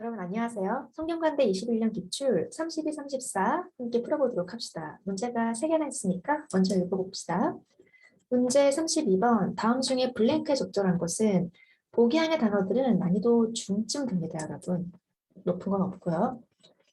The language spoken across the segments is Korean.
여러분 안녕하세요. 성경관대 21년 기출 32, 34 함께 풀어보도록 합시다. 문제가 3개나 있으니까 먼저 읽어봅시다. 문제 32번 다음 중에 블랭크에 적절한 것은 보기 안의 단어들은 난이도 중쯤 됩니다. 여러분. 높은 건 없고요.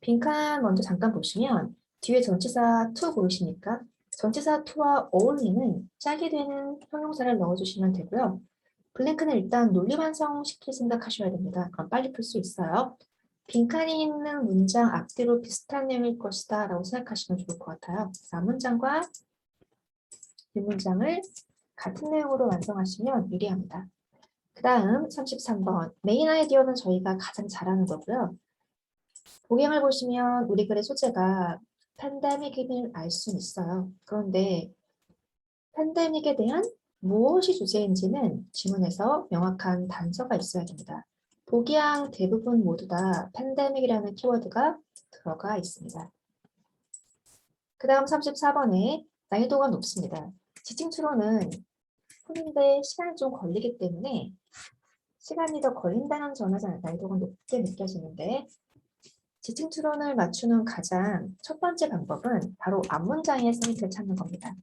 빈칸 먼저 잠깐 보시면 뒤에 전치사 to 보이십니까? 전치사 to와 어울리는 짝이 되는 형용사를 넣어주시면 되고요. 블랭크는 일단 논리 완성시킬 생각하셔야 됩니다. 그럼 빨리 풀 수 있어요. 빈칸이 있는 문장 앞뒤로 비슷한 내용일 것이다 라고 생각하시면 좋을 것 같아요. 앞문장과 뒷문장을 같은 내용으로 완성하시면 유리합니다. 그 다음 33번 메인 아이디어는 저희가 가장 잘하는 거고요. 보경을 보시면 우리 글의 소재가 팬데믹임을 알 수는 있어요. 그런데 팬데믹에 대한 무엇이 주제인지는 지문에서 명확한 단서가 있어야 됩니다. 보기양 대부분 모두 다 팬데믹이라는 키워드가 들어가 있습니다. 그 다음 34번에 난이도가 높습니다. 지칭 추론은 푸는데 시간이 좀 걸리기 때문에 시간이 더 걸린다는 점에서 난이도가 높게 느껴지는데 지칭 추론을 맞추는 가장 첫 번째 방법은 바로 앞문장의 생리를 찾는 겁니다.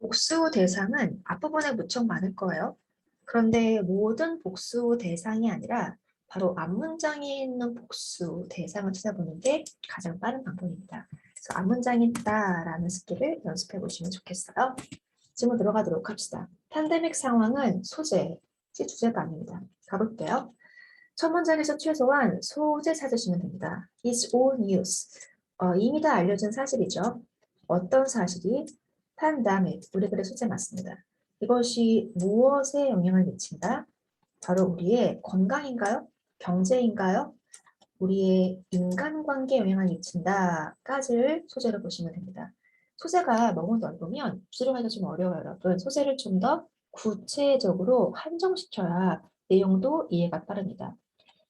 복수 대상은 앞부분에 무척 많을 거예요. 그런데 모든 복수 대상이 아니라 바로 앞문장에 있는 복수 대상을 찾아보는 게 가장 빠른 방법입니다. 그래서 앞문장이 있다라는 스킬을 연습해 보시면 좋겠어요. 질문 들어가도록 합시다. 팬데믹 상황은 소재, 주제가 아닙니다. 가볼게요. 첫 문장에서 최소한 소재 찾으시면 됩니다. It's all news. 어, 이미 다 알려진 사실이죠. 어떤 사실이 판다믹, 우리 글의 소재 맞습니다. 이것이 무엇에 영향을 미친다? 바로 우리의 건강인가요? 경제인가요? 우리의 인간관계에 영향을 미친다까지를 소재로 보시면 됩니다. 소재가 너무 넓으면 주제로하기가 좀 어려워요, 여러분. 소재를 좀 더 구체적으로 한정시켜야 내용도 이해가 빠릅니다.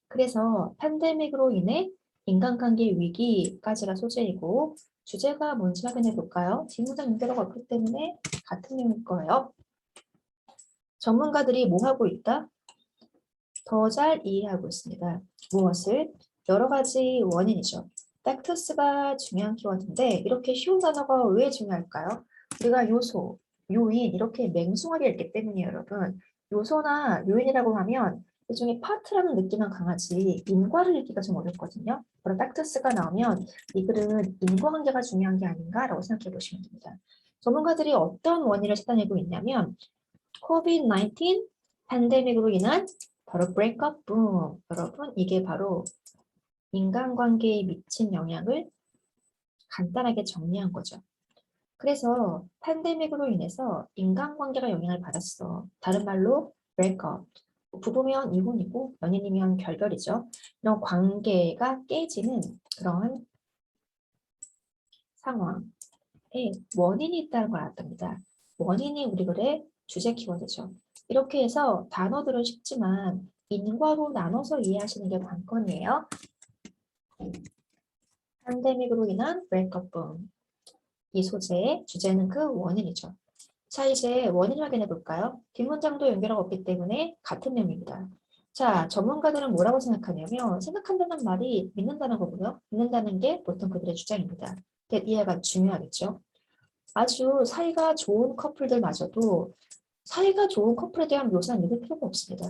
그래서 팬데믹으로 인해 인간관계 위기까지가 소재이고 주제가 뭔지 확인해 볼까요? 뒷문장 인대로가 없기 때문에 같은 내용일 거예요. 전문가들이 뭐 하고 있다? 더 잘 이해하고 있습니다. 무엇을? 여러 가지 원인이죠. 팩트스가 중요한 키워드인데 이렇게 쉬운 단어가 왜 중요할까요? 우리가 요소, 요인 이렇게 맹숭하게 읽기 때문이에요, 여러분. 요소나 요인이라고 하면 일종의 파트라는 느낌만 강하지 인과를 읽기가 좀 어렵거든요. 그런 팩트스가 나오면 이 글은 인과관계가 중요한 게 아닌가라고 생각해 보시면 됩니다. 전문가들이 어떤 원인을 찾아내고 있냐면 COVID-19 팬데믹으로 인한 바로 브레이크업 붐. 여러분 이게 바로 인간관계에 미친 영향을 간단하게 정리한 거죠. 그래서 팬데믹으로 인해서 인간관계가 영향을 받았어. 다른 말로 브레이크업. 부부면 이혼이고 연인이면 결별이죠. 이런 관계가 깨지는 그런 상황에 원인이 있다는 걸 알았답니다. 원인이 우리 글의 주제 키워드죠. 이렇게 해서 단어들은 쉽지만 인과로 나눠서 이해하시는 게 관건이에요. 팬데믹으로 인한 브레이크업 붐. 이 소재의 주제는 그 원인이죠. 자, 이제 원인 확인해 볼까요? 뒷문장도 연결하고 없기 때문에 같은 내용입니다. 자, 전문가들은 뭐라고 생각하냐면 생각한다는 말이 믿는다는 거고요. 믿는다는 게 보통 그들의 주장입니다. 이해가 중요하겠죠. 아주 사이가 좋은 커플들마저도 사이가 좋은 커플에 대한 묘사는 믿을 필요가 없습니다.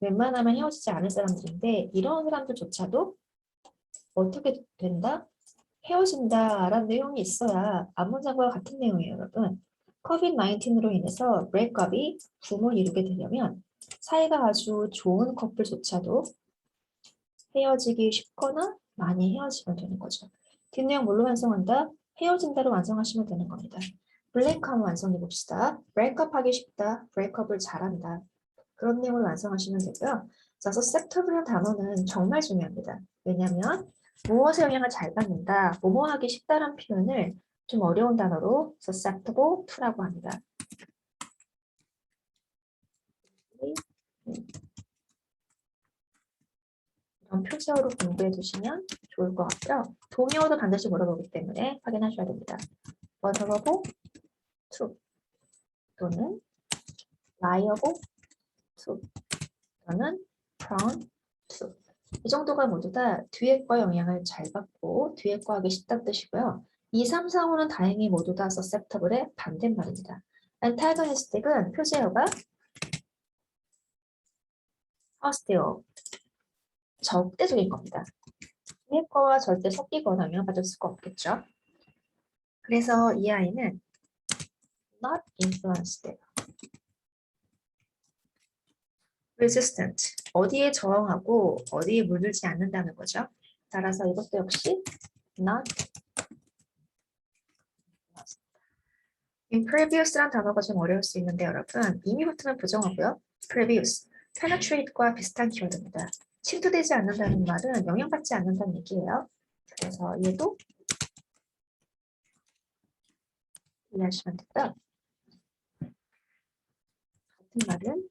웬만하면 헤어지지 않을 사람들인데 이런 사람들조차도 어떻게 된다? 헤어진다라는 내용이 있어야 앞문장과 같은 내용이에요, 여러분. COVID-19으로 인해서 브레이크업이 붐을 이루게 되려면 사이가 아주 좋은 커플조차도 헤어지기 쉽거나 많이 헤어지면 되는 거죠. 뒷내용 뭘로 완성한다? 헤어진다로 완성하시면 되는 겁니다. 한번 완성해 봅시다. 브레이크업 하기 쉽다. 브레이크업을 잘한다. 그런 내용을 완성하시면 되고요. 자, susceptible이라는 단어는 정말 중요합니다. 왜냐하면 무엇의 영향을 잘 받는다, 뭐뭐 하기 쉽다는 표현을 좀 어려운 단어로 susceptible to라고 합니다. 이런 표제어로 공부해 두시면 좋을 것 같고요. 동의어도 반드시 물어보기 때문에 확인하셔야 됩니다. vulnerable, true 또는 liable, true 저는 prone to. 이 정도가 모두 다 뒤에 과 영향을 잘 받고 뒤에 과 하기 쉽다는 뜻이고요. 2, 3, 4, 5는 다행히 모두 다 susceptible의 반대말입니다. antagonistic은 표제어가 hostile, 적대적인 겁니다. 뒤에 거와 절대 섞이거나 영향받을 수가 없겠죠. 그래서 이 아이는 not influenced, resistant, 어디에 저항하고 어디에 물들지 않는다는 거죠. 따라서 이것도 역시 not impervious라는 단어가 좀 어려울 수 있는데 여러분 이미 붙으면 부정하고요. previous, penetrate과 비슷한 키워드입니다. 침투되지 않는다는 말은 영향받지 않는다는 얘기예요. 그래서 얘도 이해하시면 되고요. 같은 말은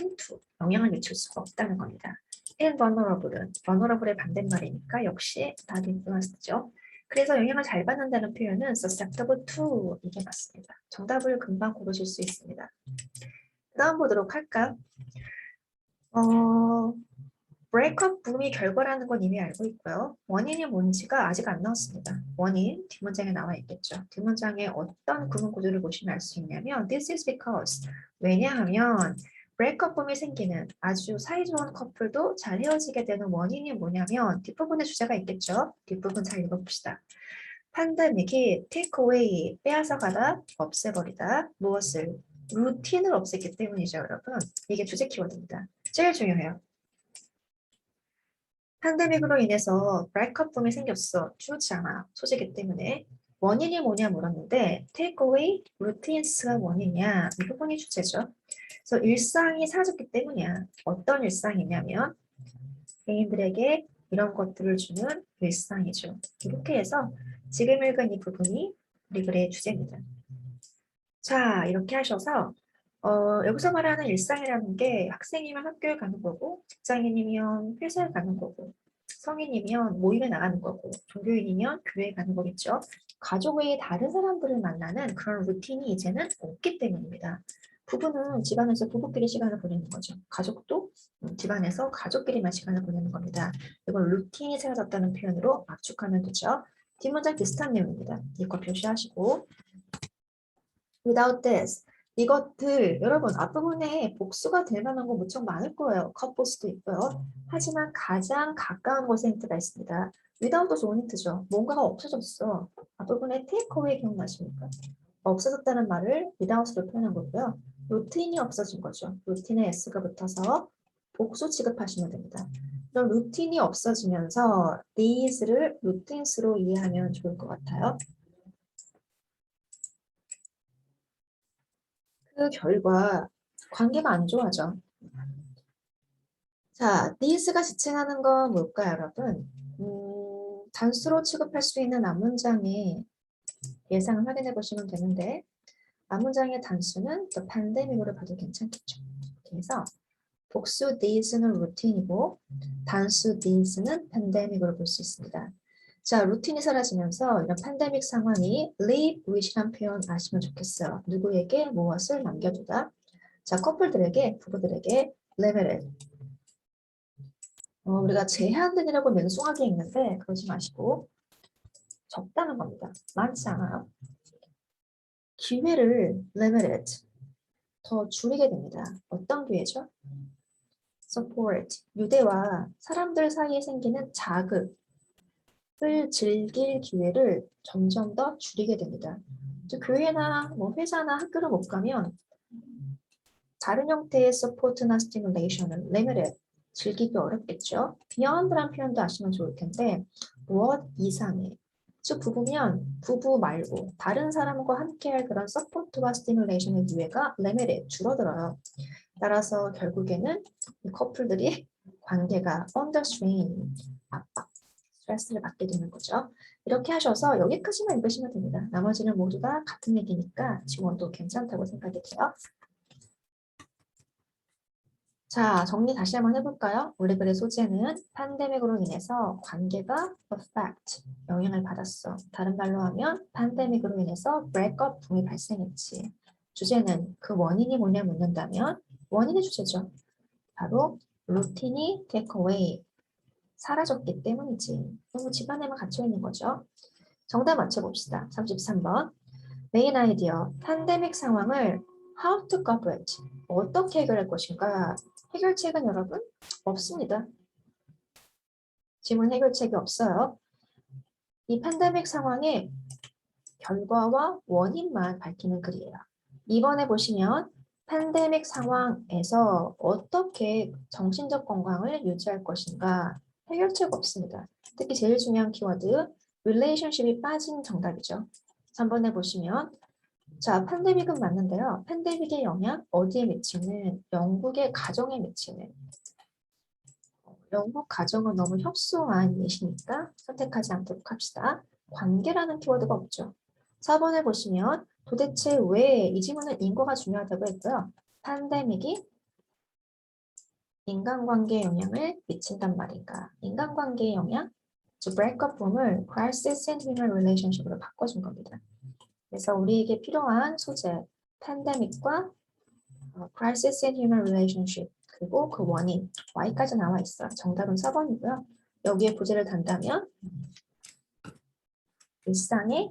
침투, 영향을 미칠 수가 없다는 겁니다. invulnerable은 vulnerable의 반대말이니까 역시 not influenced죠. 그래서 영향을 잘 받는다는 표현은 susceptible to 이게 맞습니다. 정답을 금방 고르실 수 있습니다. 다음 보도록 할까? 어, 브레이크업 붐이 결과라는 건 이미 알고 있고요. 원인이 뭔지가 아직 안 나왔습니다. 원인 뒷문장에 나와 있겠죠. 뒷문장에 어떤 구문 구조를 보시면 알 수 있냐면 This is because 왜냐하면 브레이크업 붐이 생기는 아주 사이좋은 커플도 잘 헤어지게 되는 원인이 뭐냐면 뒷부분에 주제가 있겠죠. 뒷부분 잘 읽어봅시다. 팬데믹이 테이크어웨이 빼앗아가다 없애버리다 무엇을? 루틴을 없앴기 때문이죠 여러분. 이게 주제 키워드입니다. 제일 중요해요. 팬데믹으로 인해서 브레이크업 붐이 생겼어. 좋지 않아. 소재기 때문에 원인이 뭐냐 물었는데 테이크어웨이 루틴스가 원인이냐 이 부분이 주제죠. 그래서 일상이 사라졌기 때문이야. 어떤 일상이냐면 개인들에게 이런 것들을 주는 일상이죠. 이렇게 해서 지금 읽은 이 부분이 우리 글의 주제입니다. 자, 이렇게 하셔서 어, 여기서 말하는 일상이라는 게 학생이면 학교에 가는 거고 직장인이면 회사에 가는 거고 성인이면 모임에 나가는 거고 종교인이면 교회에 가는 거겠죠. 가족 외에 다른 사람들을 만나는 그런 루틴이 이제는 없기 때문입니다. 부부는 집안에서 부부끼리 시간을 보내는 거죠. 가족도 음, 집안에서 가족끼리만 시간을 보내는 겁니다. 이걸 루틴이 사라졌다는 표현으로 압축하면 되죠. 뒷문장 비슷한 내용입니다. 이거 표시하시고 without this 이것들 여러분 앞부분에 복수가 될 만한 거 무척 많을 거예요. 컷보스도 있고요. 하지만 가장 가까운 곳에 힌트가 있습니다. without도 좋은 힌트죠. 뭔가가 없어졌어. 앞부분에 away 기억나십니까? 없어졌다는 말을 without으로 표현한 거고요. 루틴이 없어진 거죠. 루틴에 s가 붙어서 복수 취급하시면 됩니다. 그럼 루틴이 없어지면서 these를 routines로 이해하면 좋을 것 같아요. 그 결과 관계가 안 좋아져. 자, 니스가 지칭하는 건 뭘까요, 여러분? 음, 단수로 취급할 수 있는 앞문장의 예상을 확인해 보시면 되는데 앞문장의 단수는 the pandemic으로 봐도 괜찮겠죠. 그래서 복수 these는 루틴이고 단수 these는 pandemic으로 볼 수 있습니다. 자, 루틴이 사라지면서 이런 팬데믹 상황이 leave with이란 표현 아시면 좋겠어요. 누구에게 무엇을 남겨두다. 자, 커플들에게, 부부들에게 limited. 어, 우리가 제한된이라고 맹송하게 읽는데 그러지 마시고 적다는 겁니다. 많지 않아요. 기회를 limited 더 줄이게 됩니다. 어떤 기회죠? support, 유대와 사람들 사이에 생기는 자극, 을 즐길 기회를 점점 더 줄이게 됩니다. 교회나 뭐 회사나 학교를 못 가면 다른 형태의 서포트나 스티뮬레이션을 limited 즐기기 어렵겠죠. beyond란 표현도 아시면 좋을 텐데 무엇 이상의 즉 부부면 부부 말고 다른 사람과 함께할 그런 서포트와 스티뮬레이션의 기회가 limited 줄어들어요. 따라서 결국에는 이 커플들이 관계가 strain 압박 스트레스를 받게 되는 거죠. 이렇게 하셔서 여기까지만 읽으시면 됩니다. 나머지는 모두 다 같은 얘기니까 지원도 괜찮다고 생각이 돼요. 자, 정리 다시 한번 해볼까요? 우리 글의 소재는 팬데믹으로 인해서 관계가 affect, 영향을 받았어. 다른 말로 하면 팬데믹으로 인해서 breakup 붐이 발생했지. 주제는 그 원인이 뭐냐 묻는다면 원인의 주제죠. 바로 루틴이 take away 사라졌기 때문이지. 너무 집안에만 갇혀 있는 거죠. 정답 맞춰봅시다. 33번. 메인 아이디어. 팬데믹 상황을 how to cope with. 어떻게 해결할 것인가? 해결책은 여러분 없습니다. 질문 해결책이 없어요. 이 팬데믹 상황의 결과와 원인만 밝히는 글이에요. 이번에 보시면 팬데믹 상황에서 어떻게 정신적 건강을 유지할 것인가 해결책 없습니다. 특히 제일 중요한 키워드 relationship이 빠진 정답이죠. 3번에 보시면 자 팬데믹은 맞는데요. 팬데믹의 영향 어디에 미치는 영국의 가정에 미치는 어, 영국 가정은 너무 협소한 예시니까 선택하지 않도록 합시다. 관계라는 키워드가 없죠. 4번을 보시면 도대체 왜 이 질문은 인과가 중요하다고 했고요. 팬데믹이 인간관계에 영향을 미친단 말인가? 인간관계에 영향? to break up 을 crisis and human relationship으로 바꿔준 겁니다. 그래서 우리에게 필요한 소재, 팬데믹과 어, crisis and human relationship 그리고 그 원인 y까지 나와 있어요. 정답은 4번이고요. 여기에 부제를 단다면 일상의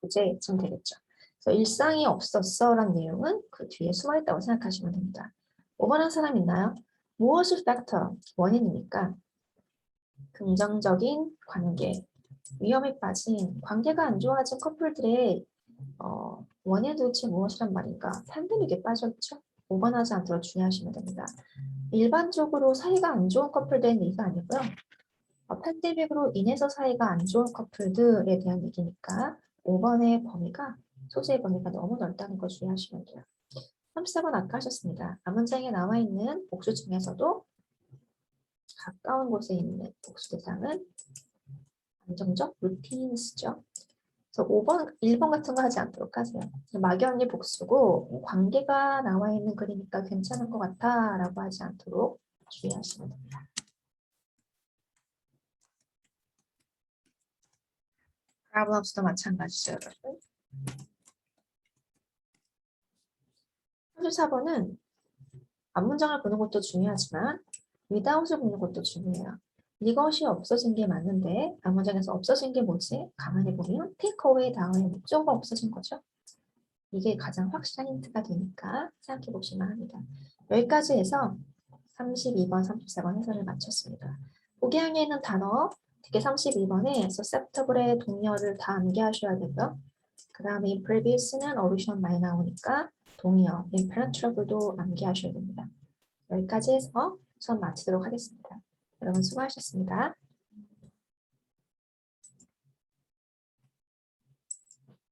부재쯤 되겠죠. 그래서 일상이 없었어 라는 내용은 그 뒤에 숨어 있다고 생각하시면 됩니다. 5번 한 사람 있나요? 무엇이 팩터, 원인이니까 긍정적인 관계, 위험에 빠진 관계가 안 좋아진 커플들의 어, 원인 도대체 무엇이란 말인가? 팬데믹에 빠졌죠? 오버하지 않도록 주의하시면 됩니다. 일반적으로 사이가 안 좋은 커플들의 얘기가 아니고요. 어, 팬데믹으로 인해서 사이가 안 좋은 커플들에 대한 얘기니까 5번의 범위가 소재의 범위가 너무 넓다는 걸 주의하시면 돼요. 34번 아까 하셨습니다. 앞문장에 나와 있는 복수 중에서도 가까운 곳에 있는 복수 대상은 안정적 루틴스죠. 그래서 5번, 1번 같은 거 하지 않도록 하세요. 막연히 복수고 관계가 나와 있는 글이니까 괜찮은 것 같아 라고 하지 않도록 주의하시면 됩니다. problems도 마찬가지죠, 여러분. 34번은 앞문장을 보는 것도 중요하지만 without을 보는 것도 중요해요. 이것이 없어진 게 맞는데 앞문장에서 없어진 게 뭐지? 가만히 보면 take away 다음에 목적어가 없어진 거죠. 이게 가장 확실한 힌트가 되니까 생각해 보시면 합니다. 여기까지 해서 32번, 34번 해설을 마쳤습니다. 보기항에 있는 단어, 특히 32번에 susceptible의 동료를 다 암기하셔야 되고요. 그 다음에 previous는 어루션 많이 나오니까 동의어, impenetrable도 암기하셔야 됩니다. 여기까지 해서 수업 마치도록 하겠습니다. 여러분 수고하셨습니다.